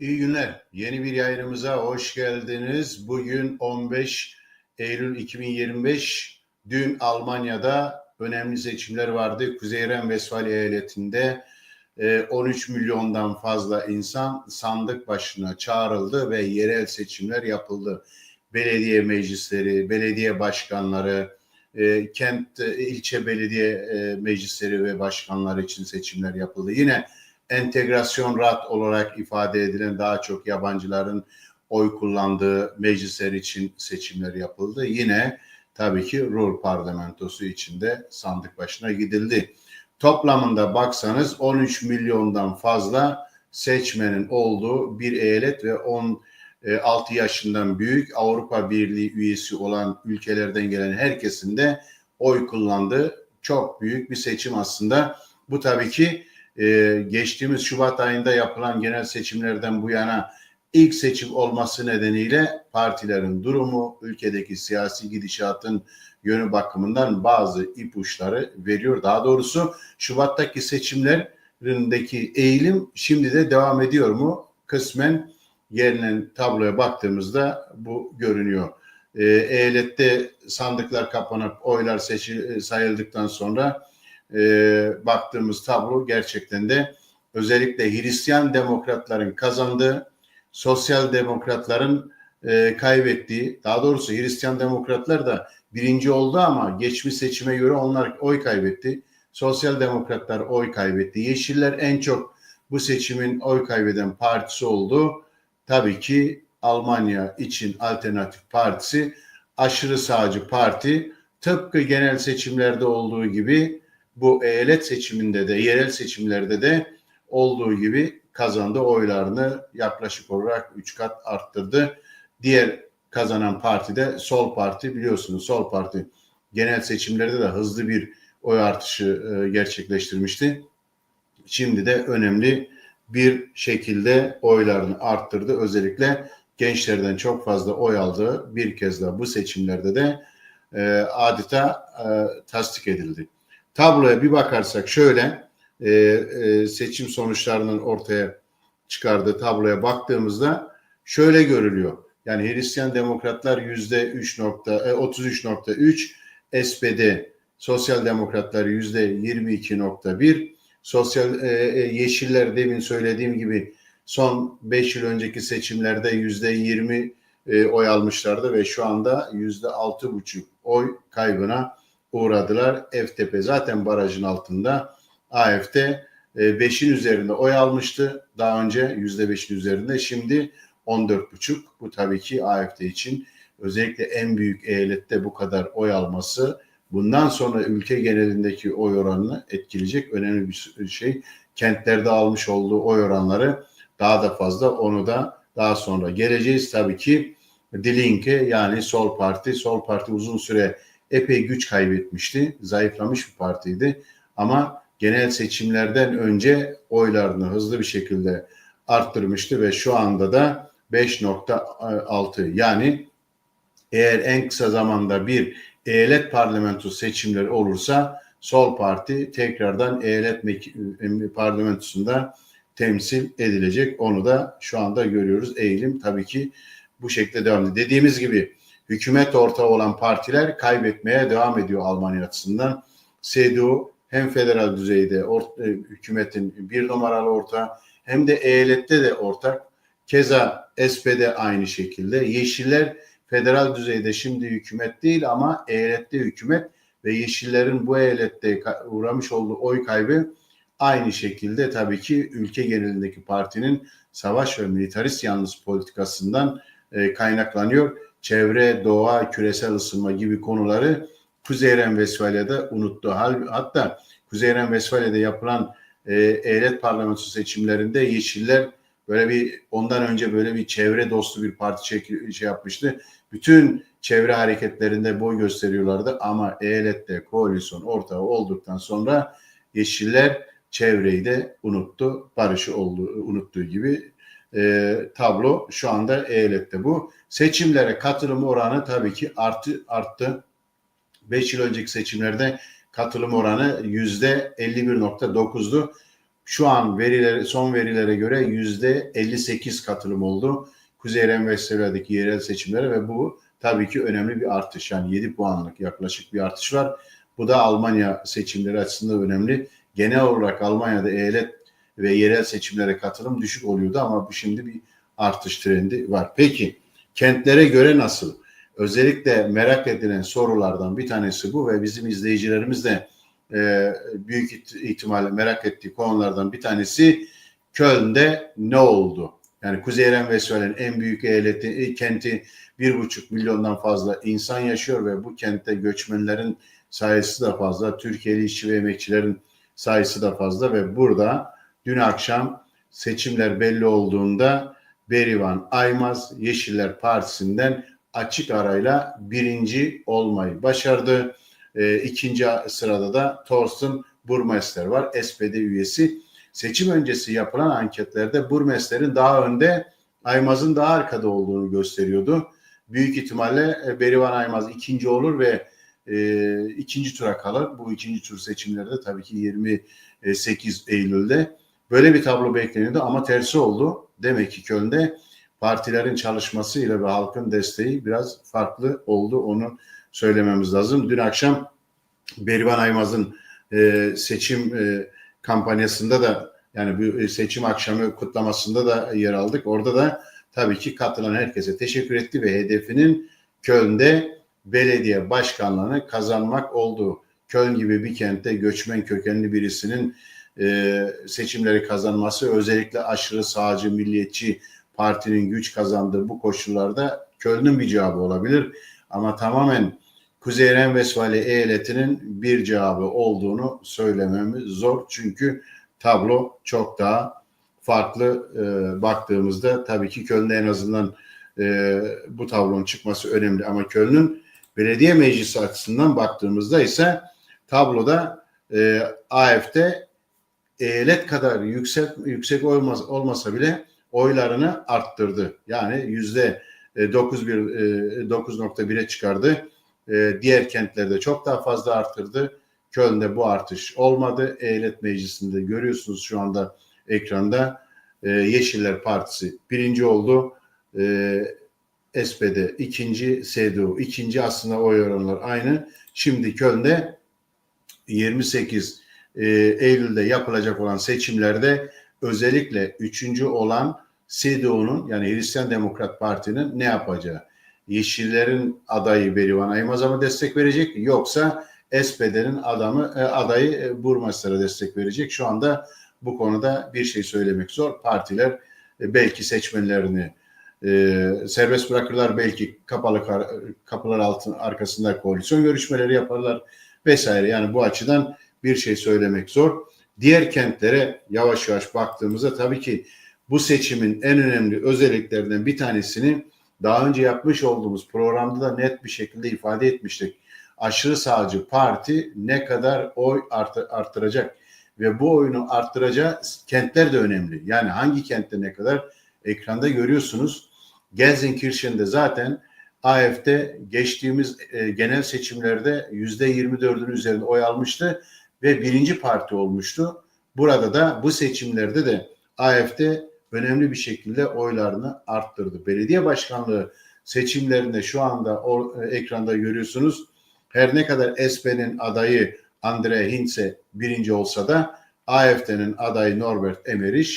İyi günler. Yeni bir yayınımıza hoş geldiniz. Bugün 15 Eylül 2025. Dün Almanya'da önemli seçimler vardı. Kuzey Ren-Vesfalya eyaletinde e, 13 milyondan fazla insan sandık başına çağrıldı ve yerel seçimler yapıldı. Belediye meclisleri, belediye başkanları, e, kent, e, ilçe belediye e, meclisleri ve başkanları için seçimler yapıldı. Yine entegrasyon rat olarak ifade edilen daha çok yabancıların oy kullandığı meclisler için seçimler yapıldı. Yine tabii ki Ruhr parlamentosu içinde sandık başına gidildi. Toplamında baksanız 13 milyondan fazla seçmenin olduğu bir eyalet ve 16 yaşından büyük Avrupa Birliği üyesi olan ülkelerden gelen herkesin de oy kullandığı çok büyük bir seçim aslında. Bu tabii ki e, geçtiğimiz Şubat ayında yapılan genel seçimlerden bu yana ilk seçim olması nedeniyle partilerin durumu, ülkedeki siyasi gidişatın yönü bakımından bazı ipuçları veriyor. Daha doğrusu Şubat'taki seçimlerindeki eğilim şimdi de devam ediyor mu? Kısmen gelinen tabloya baktığımızda bu görünüyor. E, eyalette sandıklar kapanıp oylar seçil, sayıldıktan sonra e, baktığımız tablo gerçekten de özellikle Hristiyan demokratların kazandığı, sosyal demokratların e, kaybettiği, daha doğrusu Hristiyan demokratlar da birinci oldu ama geçmiş seçime göre onlar oy kaybetti. Sosyal demokratlar oy kaybetti. Yeşiller en çok bu seçimin oy kaybeden partisi oldu. Tabii ki Almanya için Alternatif Partisi aşırı sağcı parti tıpkı genel seçimlerde olduğu gibi bu eyalet seçiminde de yerel seçimlerde de olduğu gibi kazandı oylarını yaklaşık olarak 3 kat arttırdı. Diğer kazanan parti de Sol Parti biliyorsunuz Sol Parti genel seçimlerde de hızlı bir oy artışı e, gerçekleştirmişti. Şimdi de önemli bir şekilde oylarını arttırdı. Özellikle gençlerden çok fazla oy aldığı bir kez daha bu seçimlerde de e, adeta e, tasdik edildi. Tabloya bir bakarsak şöyle e, e, seçim sonuçlarının ortaya çıkardığı tabloya baktığımızda şöyle görülüyor. Yani Hristiyan Demokratlar yüzde 33.3, e, SPD Sosyal Demokratlar yüzde 22.1, Sosyal e, e, Yeşiller demin söylediğim gibi son 5 yıl önceki seçimlerde yüzde 20 e, oy almışlardı ve şu anda yüzde 6,5 oy kaybına uğradılar. FTP zaten barajın altında. AFD 5'in e, üzerinde oy almıştı. Daha önce %5'in üzerinde. Şimdi 14,5. Bu tabii ki AFD için özellikle en büyük eyalette bu kadar oy alması bundan sonra ülke genelindeki oy oranını etkileyecek önemli bir şey. Kentlerde almış olduğu oy oranları daha da fazla onu da daha sonra geleceğiz. Tabii ki Dilinke yani Sol Parti. Sol Parti uzun süre epey güç kaybetmişti. Zayıflamış bir partiydi. Ama genel seçimlerden önce oylarını hızlı bir şekilde arttırmıştı ve şu anda da 5.6 yani eğer en kısa zamanda bir eyalet parlamento seçimleri olursa Sol Parti tekrardan eyalet parlamentosunda temsil edilecek. Onu da şu anda görüyoruz. Eğilim tabii ki bu şekilde devam ediyor. Dediğimiz gibi hükümet ortağı olan partiler kaybetmeye devam ediyor Almanya açısından. CDU hem federal düzeyde or, e, hükümetin bir numaralı ortağı hem de eyalette de ortak. Keza SPD aynı şekilde. Yeşiller federal düzeyde şimdi hükümet değil ama eyalette hükümet ve Yeşillerin bu eyalette uğramış olduğu oy kaybı aynı şekilde tabii ki ülke genelindeki partinin savaş ve militarist yalnız politikasından e, kaynaklanıyor çevre, doğa, küresel ısınma gibi konuları Kuzey Ren-Vesfalya'da unuttu. Hatta Kuzey Ren-Vesfalya'da yapılan e, eyalet parlamentosu seçimlerinde Yeşiller böyle bir ondan önce böyle bir çevre dostu bir parti şey, şey yapmıştı. Bütün çevre hareketlerinde boy gösteriyorlardı ama eyalette koalisyon ortağı olduktan sonra Yeşiller çevreyi de unuttu. Barışı oldu, unuttuğu gibi e, tablo şu anda eyalette bu. Seçimlere katılım oranı tabii ki arttı. arttı. 5 yıl önceki seçimlerde katılım oranı yüzde 51.9'du. Şu an verileri, son verilere göre yüzde 58 katılım oldu. Kuzey Renvestseler'deki yerel seçimlere ve bu tabii ki önemli bir artış. Yani 7 puanlık yaklaşık bir artış var. Bu da Almanya seçimleri açısından önemli. Genel olarak Almanya'da eyalet ve yerel seçimlere katılım düşük oluyordu ama bu şimdi bir artış trendi var. Peki kentlere göre nasıl? Özellikle merak edilen sorulardan bir tanesi bu ve bizim izleyicilerimiz de e, büyük ihtimalle merak ettiği konulardan bir tanesi Köln'de ne oldu? Yani Kuzey Renvestfal'in en büyük eyaleti, e, kenti bir buçuk milyondan fazla insan yaşıyor ve bu kentte göçmenlerin sayısı da fazla. Türkiye'li işçi ve emekçilerin sayısı da fazla ve burada dün akşam seçimler belli olduğunda Berivan Aymaz Yeşiller Partisi'nden açık arayla birinci olmayı başardı. E, ikinci sırada da Thorsten Burmester var SPD üyesi. Seçim öncesi yapılan anketlerde Burmester'in daha önde Aymaz'ın daha arkada olduğunu gösteriyordu. Büyük ihtimalle e, Berivan Aymaz ikinci olur ve e, ikinci tura kalır. Bu ikinci tur seçimlerde tabii ki 28 Eylül'de böyle bir tablo bekleniyordu ama tersi oldu. Demek ki Köln'de partilerin çalışmasıyla ve halkın desteği biraz farklı oldu. Onu söylememiz lazım. Dün akşam Berivan Aymaz'ın e, seçim e, kampanyasında da yani bir seçim akşamı kutlamasında da yer aldık. Orada da tabii ki katılan herkese teşekkür etti ve hedefinin Köln'de belediye başkanlığını kazanmak oldu. Köln gibi bir kentte göçmen kökenli birisinin e, seçimleri kazanması özellikle aşırı sağcı milliyetçi partinin güç kazandığı bu koşullarda Köln'ün bir cevabı olabilir. Ama tamamen Kuzey Renvesfali eyaletinin bir cevabı olduğunu söylememiz zor. Çünkü tablo çok daha farklı e, baktığımızda tabii ki Köln'de en azından e, bu tablonun çıkması önemli. Ama Köln'ün belediye meclisi açısından baktığımızda ise tabloda e, AF'de eyalet kadar yüksek yüksek olmaz, olmasa bile oylarını arttırdı. Yani yüzde 9.1'e e, çıkardı. E, diğer kentlerde çok daha fazla arttırdı. Köln'de bu artış olmadı. Eyalet Meclisi'nde görüyorsunuz şu anda ekranda e, Yeşiller Partisi birinci oldu. SPD ikinci, CDU ikinci aslında oy oranları aynı. Şimdi Köln'de 28 Eylül'de yapılacak olan seçimlerde özellikle üçüncü olan CDU'nun yani Hristiyan Demokrat Parti'nin ne yapacağı. Yeşillerin adayı Berivan Aymaz'a mı destek verecek yoksa SPD'nin adamı e, adayı e, Burmaster'a destek verecek. Şu anda bu konuda bir şey söylemek zor. Partiler e, belki seçmenlerini e, serbest bırakırlar, belki kapalı kapılar altın arkasında koalisyon görüşmeleri yaparlar vesaire. Yani bu açıdan bir şey söylemek zor. Diğer kentlere yavaş yavaş baktığımızda tabii ki bu seçimin en önemli özelliklerinden bir tanesini daha önce yapmış olduğumuz programda da net bir şekilde ifade etmiştik. Aşırı sağcı parti ne kadar oy artı, arttıracak ve bu oyunu arttıracağı kentler de önemli. Yani hangi kentte ne kadar ekranda görüyorsunuz. Gelsenkirchen'de zaten AF'de geçtiğimiz e, genel seçimlerde yüzde 24'ün üzerinde oy almıştı ve birinci parti olmuştu. Burada da bu seçimlerde de AF'de önemli bir şekilde oylarını arttırdı. Belediye başkanlığı seçimlerinde şu anda o, e, ekranda görüyorsunuz. Her ne kadar SP'nin adayı Andre Hintze birinci olsa da AFD'nin adayı Norbert Emmerich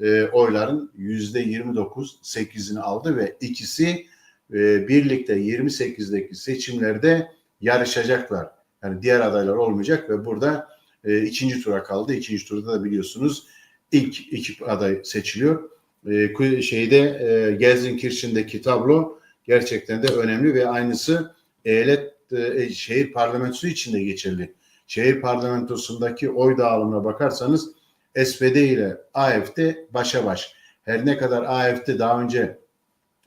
e, oyların yüzde 29 8'ini aldı ve ikisi e, birlikte 28'deki seçimlerde yarışacaklar. Yani diğer adaylar olmayacak ve burada e, ikinci tura kaldı. İkinci turda da biliyorsunuz ilk iki aday seçiliyor. E, şeyde e, Gelsenkirchen'deki tablo gerçekten de önemli ve aynısı eyalet e, şehir parlamentosu için de geçerli. Şehir parlamentosundaki oy dağılımına bakarsanız SPD ile AFD başa baş. Her ne kadar AFD daha önce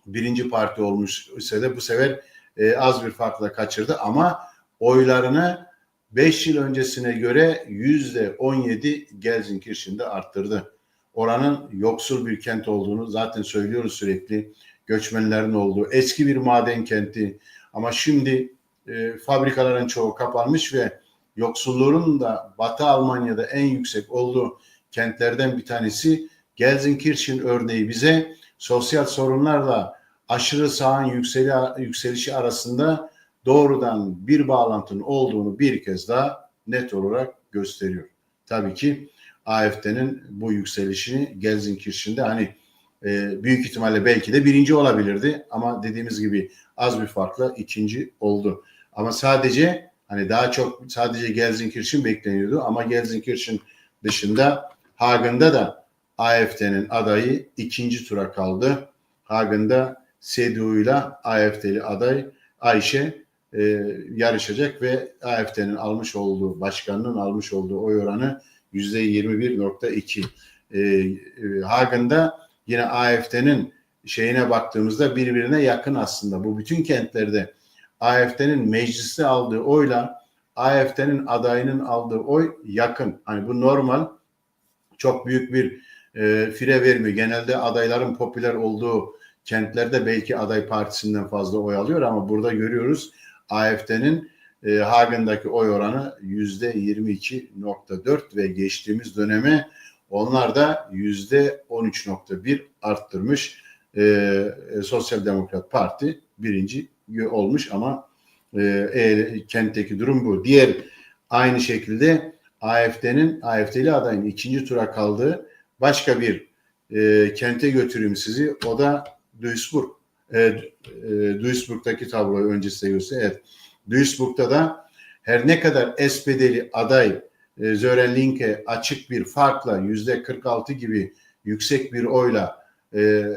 birinci parti olmuş ise de bu sefer e, az bir farkla kaçırdı ama oylarını 5 yıl öncesine göre yüzde 17 Gelsenkirchen'de arttırdı. Oranın yoksul bir kent olduğunu zaten söylüyoruz sürekli. Göçmenlerin olduğu eski bir maden kenti ama şimdi e, fabrikaların çoğu kapanmış ve yoksulluğun da Batı Almanya'da en yüksek olduğu kentlerden bir tanesi. Gelsenkirchen örneği bize sosyal sorunlarla aşırı sağın yükseli, yükselişi arasında doğrudan bir bağlantının olduğunu bir kez daha net olarak gösteriyor. Tabii ki AFD'nin bu yükselişini Gelsenkirchen'de hani e, büyük ihtimalle belki de birinci olabilirdi ama dediğimiz gibi az bir farkla ikinci oldu. Ama sadece hani daha çok sadece Gelsenkirchen bekleniyordu ama Gelsenkirchen dışında Hagen'da da AFD'nin adayı ikinci tura kaldı. Hagen'da CDU ile AFD'li aday Ayşe e, yarışacak ve AFD'nin almış olduğu, başkanının almış olduğu oy oranı yüzde 21.2. E, e, Hagen'da yine AFD'nin şeyine baktığımızda birbirine yakın aslında. Bu bütün kentlerde AFD'nin mecliste aldığı oyla AFD'nin adayının aldığı oy yakın. Hani bu normal çok büyük bir e, fire vermiyor. Genelde adayların popüler olduğu kentlerde belki aday partisinden fazla oy alıyor ama burada görüyoruz AFD'nin e, Hagen'daki oy oranı yüzde 22.4 ve geçtiğimiz döneme onlar da yüzde 13.1 arttırmış. E, e, Sosyal Demokrat Parti birinci olmuş ama e, e, kentteki durum bu. Diğer aynı şekilde AFD'nin AFD'li adayın ikinci tura kaldığı başka bir e, kente götüreyim sizi. O da Duisburg. E, e, Duisburg'daki tabloyu önce size göstereyim. Evet. Duisburg'da da her ne kadar SPD'li aday e, Sören Linke açık bir farkla yüzde 46 gibi yüksek bir oyla e, e,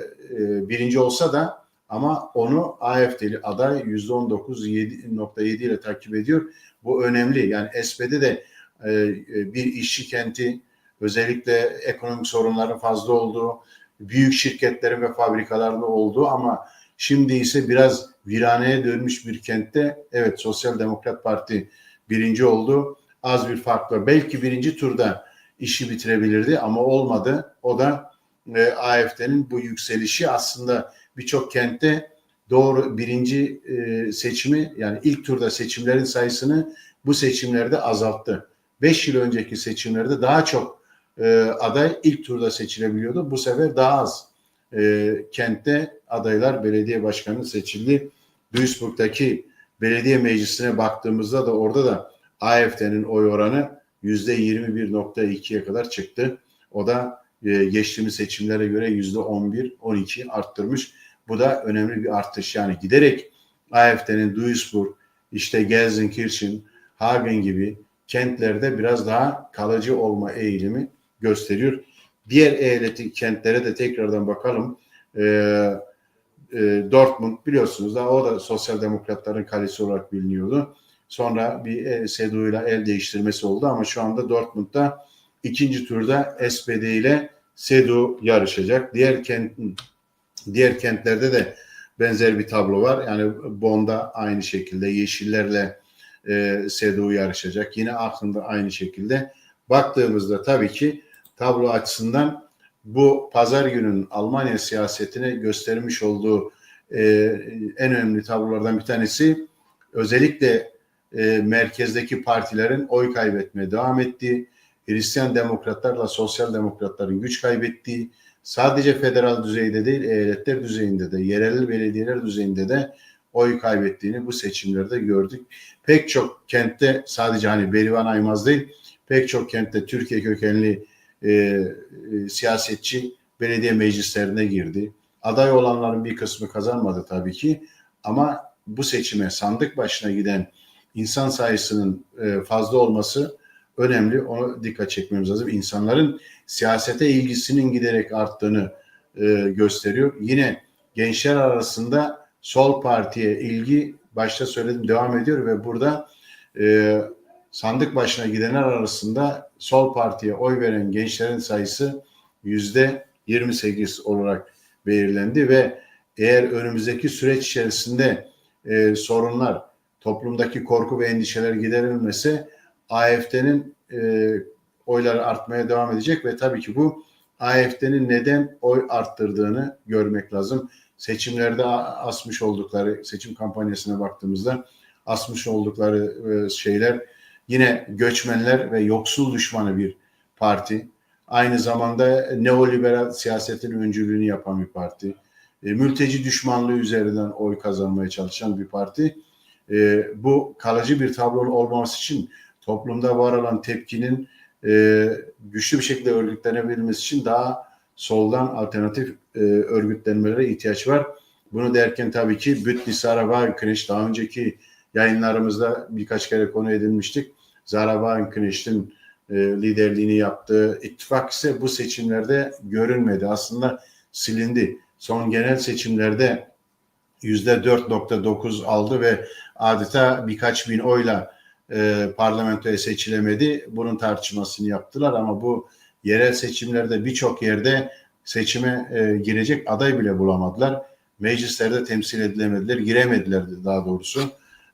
birinci olsa da ama onu AFD'li aday yüzde 19.7 ile takip ediyor. Bu önemli. Yani SPD de e, e, bir işçi kenti özellikle ekonomik sorunların fazla olduğu, büyük şirketlerin ve fabrikaların olduğu ama şimdi ise biraz viraneye dönmüş bir kentte evet Sosyal Demokrat Parti birinci oldu. Az bir farkla belki birinci turda işi bitirebilirdi ama olmadı. O da e, AFD'nin bu yükselişi aslında birçok kentte doğru birinci e, seçimi yani ilk turda seçimlerin sayısını bu seçimlerde azalttı. Beş yıl önceki seçimlerde daha çok e, aday ilk turda seçilebiliyordu. Bu sefer daha az e, kentte adaylar belediye başkanı seçildi. Duisburg'daki belediye meclisine baktığımızda da orada da AFD'nin oy oranı yüzde 21.2'ye kadar çıktı. O da e, geçtiğimiz seçimlere göre yüzde 11-12 arttırmış. Bu da önemli bir artış. Yani giderek AFD'nin Duisburg, işte Gelsenkirchen, Hagen gibi kentlerde biraz daha kalıcı olma eğilimi gösteriyor. Diğer eyaleti kentlere de tekrardan bakalım. Ee, e, Dortmund biliyorsunuz da o da sosyal demokratların kalesi olarak biliniyordu. Sonra bir e, CDU ile el değiştirmesi oldu ama şu anda Dortmund'da ikinci turda SPD ile CDU yarışacak. Diğer kent diğer kentlerde de benzer bir tablo var. Yani Bonn'da aynı şekilde Yeşillerle e, CDU yarışacak. Yine aklında aynı şekilde. Baktığımızda tabii ki tablo açısından bu pazar günün Almanya siyasetine göstermiş olduğu e, en önemli tablolardan bir tanesi. Özellikle e, merkezdeki partilerin oy kaybetmeye devam ettiği, Hristiyan demokratlarla sosyal demokratların güç kaybettiği, sadece federal düzeyde değil, eyaletler düzeyinde de, yerel belediyeler düzeyinde de oy kaybettiğini bu seçimlerde gördük. Pek çok kentte sadece hani Berivan Aymaz değil, pek çok kentte Türkiye kökenli e, e, siyasetçi belediye meclislerine girdi. Aday olanların bir kısmı kazanmadı tabii ki ama bu seçime sandık başına giden insan sayısının e, fazla olması önemli. Onu dikkat çekmemiz lazım. İnsanların siyasete ilgisinin giderek arttığını e, gösteriyor. Yine gençler arasında sol partiye ilgi başta söyledim devam ediyor ve burada e, sandık başına gidenler arasında sol partiye oy veren gençlerin sayısı yüzde 28 olarak belirlendi ve eğer önümüzdeki süreç içerisinde e, sorunlar, toplumdaki korku ve endişeler giderilmese AFD'nin e, oyları artmaya devam edecek ve tabii ki bu AFD'nin neden oy arttırdığını görmek lazım. Seçimlerde asmış oldukları, seçim kampanyasına baktığımızda asmış oldukları e, şeyler yine göçmenler ve yoksul düşmanı bir parti. Aynı zamanda neoliberal siyasetin öncülüğünü yapan bir parti. E, mülteci düşmanlığı üzerinden oy kazanmaya çalışan bir parti. E, bu kalıcı bir tablonun olmaması için toplumda var olan tepkinin e, güçlü bir şekilde örgütlenebilmesi için daha soldan alternatif e, örgütlenmelere ihtiyaç var. Bunu derken tabii ki Bütni Sarabağ Kıneş daha önceki yayınlarımızda birkaç kere konu edilmiştik. Zarabağ Kıneş'in e, liderliğini yaptığı ittifak ise bu seçimlerde görünmedi. Aslında silindi. Son genel seçimlerde yüzde 4.9 aldı ve adeta birkaç bin oyla e, parlamentoya seçilemedi. Bunun tartışmasını yaptılar ama bu yerel seçimlerde birçok yerde seçime e, girecek aday bile bulamadılar. Meclislerde temsil edilemediler, giremediler daha doğrusu.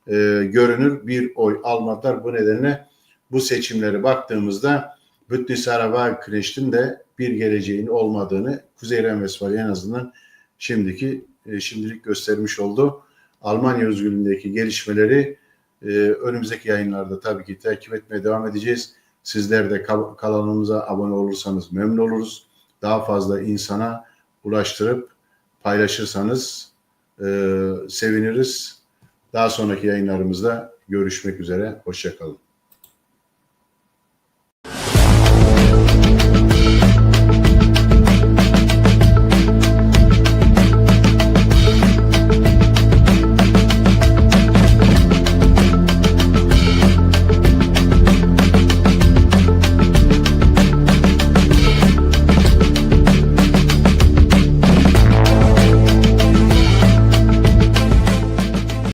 E, görünür bir oy almadılar. Bu nedenle bu seçimlere baktığımızda Bütni Sarabağ Kreş'tin de bir geleceğin olmadığını Kuzey Renvesfalya en azından şimdiki e, şimdilik göstermiş oldu. Almanya özgürlüğündeki gelişmeleri e, önümüzdeki yayınlarda tabii ki takip etmeye devam edeceğiz. Sizler de kanalımıza abone olursanız memnun oluruz. Daha fazla insana ulaştırıp paylaşırsanız e, seviniriz. Daha sonraki yayınlarımızda görüşmek üzere. Hoşçakalın.